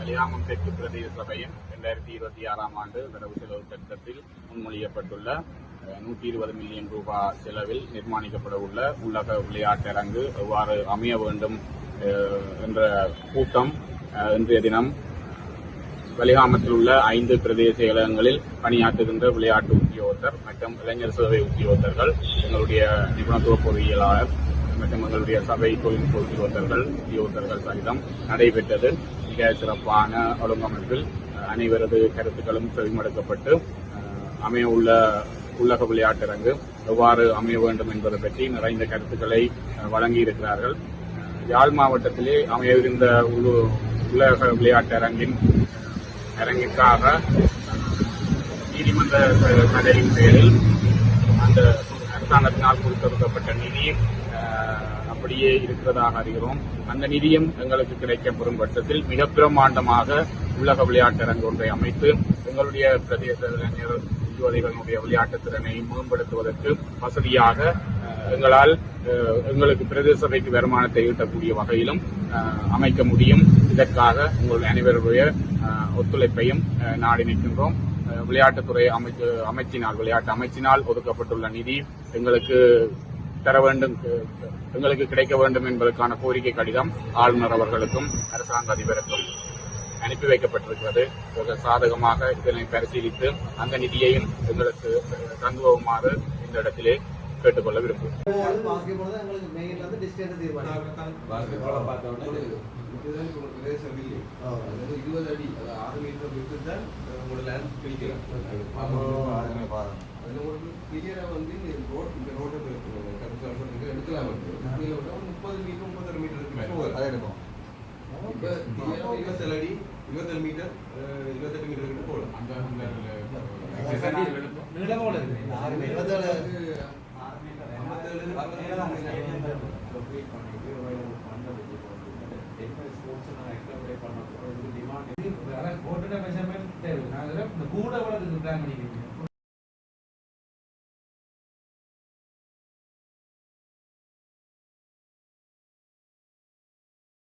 கலியாமம் தெற்கு பிரதேச சபையின் இரண்டாயிரத்தி இருபத்தி ஆறாம் ஆண்டு வரவு செலவு திட்டத்தில் முன்மொழியப்பட்டுள்ள நூற்றி இருபது மில்லியன் ரூபாய் செலவில் நிர்மாணிக்கப்பட உள்ள உள்ளக விளையாட்டரங்கு எவ்வாறு அமைய வேண்டும் என்ற கூட்டம் இன்றைய தினம் வலிகாமத்தில் உள்ள ஐந்து பிரதேச செயலகங்களில் பணியாற்றுகின்ற விளையாட்டு உத்தியோகத்தர் மற்றும் இளைஞர் சேவை உத்தியோகத்தர்கள் எங்களுடைய நிபுணத்துவ பொறியியலாளர் மற்றும் எங்களுடைய சபை தொழில்நுட்ப உத்தியோகத்தர்கள் உத்தியோகத்தர்கள் சகிதம் நடைபெற்றது. மிக சிறப்பான ஒழுங்கமைப்பில் அனைவரது கருத்துக்களும் செவிமடுக்கப்பட்டு அமைய உள்ள உள்ளக விளையாட்டரங்கு எவ்வாறு அமைய வேண்டும் என்பது பற்றி நிறைந்த கருத்துக்களை வழங்கியிருக்கிறார்கள். யாழ் மாவட்டத்திலே அமையவிருந்த உள்ளு- உலக விளையாட்டரங்கின் அரங்கிற்காக நீதிமன்ற தடையின் பேரில் அந்த அரசாங்கத்தினால் கொடுத்திருக்கப்பட்ட நிதி அப்படியே இருக்கிறதாக அறிகிறோம். அந்த நிதியம் எங்களுக்கு கிடைக்கப்பெறும் பட்சத்தில் மிக பிரமாண்டமாக உலக விளையாட்டரங்கு ஒன்றை அமைத்து எங்களுடைய பிரதேச இளைஞர் யுவதிகளுடைய விளையாட்டுத் திறனை மேம்படுத்துவதற்கு வசதியாக எங்களால் எங்களுக்கு பிரதேச சபைக்கு வருமானத்தை ஈட்டக்கூடிய வகையிலும் அமைக்க முடியும். இதற்காக உங்கள் அனைவருடைய ஒத்துழைப்பையும் நாடி நிற்கின்றோம். விளையாட்டுத்துறை அமைச்சு அமைச்சினால் விளையாட்டு அமைச்சினால் ஒதுக்கப்பட்டுள்ள நிதி எங்களுக்கு தர வேண்டும் எங்களுக்கு கிடைக்க வேண்டும் என்பதற்கான கோரிக்கை கடிதம் ஆளுநர் அவர்களுக்கும் அரசாங்க அதிபருக்கும் அனுப்பி வைக்கப்பட்டிருக்கிறது. சாதகமாக இதனை பரிசீலித்து அந்த நிதியையும் எங்களுக்கு தந்துவமாறு இந்த இடத்திலே கேட்டுக்கொள்ள விரும்புகிறேன் எடுக்கலாம் முப்பது மீட்டர் முப்பத்தொரு மீட்டர் அதை எடுப்போம். இருபத்தேழு அடி இருபத்தேழு மீட்டர் இருபத்தெட்டு மீட்டர் கிட்ட போகலாம். நான் கூட வளர்ந்து பிளான் பண்ணிக்கிறேன்